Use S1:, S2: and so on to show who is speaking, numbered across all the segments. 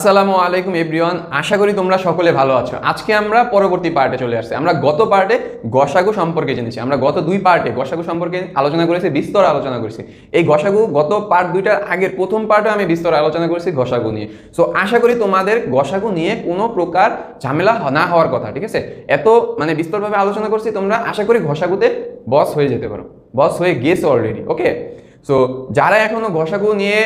S1: আসসালামু আলাইকুম, এভরিওয়ান। আশা করি তোমরা সকলে ভালো আছো। আজকে আমরা পরবর্তী পার্টে চলে আসছি। আমরা গত পার্টে গসাগু সম্পর্কে জেনেছি। আমরা গত দুই পার্টে গসাগু সম্পর্কে আলোচনা করেছি, বিস্তর আলোচনা করেছি। এই গসাগু গত পার্ট দুইটার আগের প্রথম পার্টে আমি বিস্তর আলোচনা করেছি গসাগু নিয়ে। সো আশা করি তোমাদের গসাগু নিয়ে কোনো প্রকার ঝামেলা না হওয়ার কথা, ঠিক আছে? এত মানে বিস্তরভাবে আলোচনা করছি তোমরা। আশা করি ঘষাগুতে বস হয়ে যেতে পারো। বস হয়ে গেছো অলরেডি ওকে সো যারা এখনও ঘষাগু নিয়ে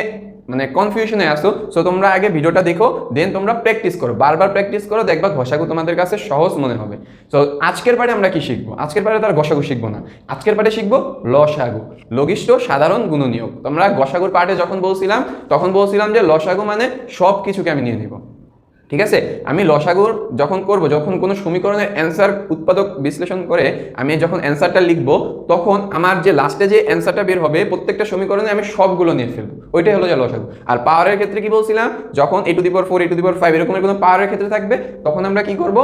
S1: মানে কনফিউশনে আসো সো তোমরা আগে ভিডিওটা দেখো দেন তোমরা প্র্যাকটিস করো। বারবার প্র্যাকটিস করো, দেখবা ঘষাগু তোমাদের কাছে সহজ মনে হবে। সো আজকের পারে আমরা কি শিখব? আজকের পারে তার ঘষাগু শিখব না। আজকের পারে শিখব লসাগু। লঘিষ্ঠ সাধারণ গুণনীয়ক। তোমরা ঘষাগুর পার্টে যখন বলছিলাম, তখন বলছিলাম যে লসাগু মানে সব কিছুকে আমি নিয়ে নিব। ঠিক আছে? আমি লসাগুর যখন করব, যখন কোনো সমীকরণের অ্যান্সার উৎপাদক বিশ্লেষণ করে, আমি যখন অ্যান্সারটা লিখব, তখন আমার যে লাস্টে যে অ্যান্সারটা বের হবে, প্রত্যেকটা সমীকরণে আমি সবগুলো নিয়ে ফেলব। ওইটাই হলো যে লসাগু। আর পাওয়ারের ক্ষেত্রে কি বলছিলাম? যখন a to the power four a to the five এরকমের কোনো পাওয়ারের ক্ষেত্রে থাকবে, তখন আমরা কি করব?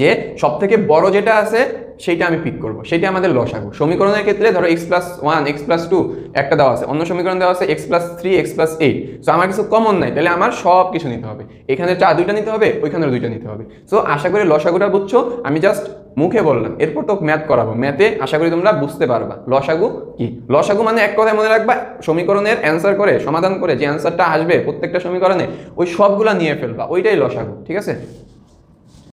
S1: যে সব থেকে বড় যেটা আছে সেইটা আমি পিক করব। সেটা আমাদের লসাগু সমীকরণের ক্ষেত্রে ধরো x plus one x plus two একটা দেওয়া আছে। অন্য সমীকরণ দেওয়া আছে x plus three x plus eight so আমার কিছু কমন নাই, তাহলে আমার সব কিছু নিতে হবে। এখানে চা দুইটা নিতে হবে, ওইখানে দুইটা নিতে হবে। সো আশা করি লসাগুটা বুঝছ। আমি জাস্ট মুখে বললাম, এরপর তো ম্যাথ করাবো। ম্যাথে আশা করি তোমরা বুঝতে পারবা। লসাগু কি? লসাগু মানে এক কথায় মনে রাখবা, সমীকরণের অ্যান্সার করে, সমাধান করে যে অ্যান্সারটা আসবে প্রত্যেকটা সমীকরণে, ওই সবগুলা নিয়ে ফেলবা। ওইটাই লসাগু ঠিক আছে?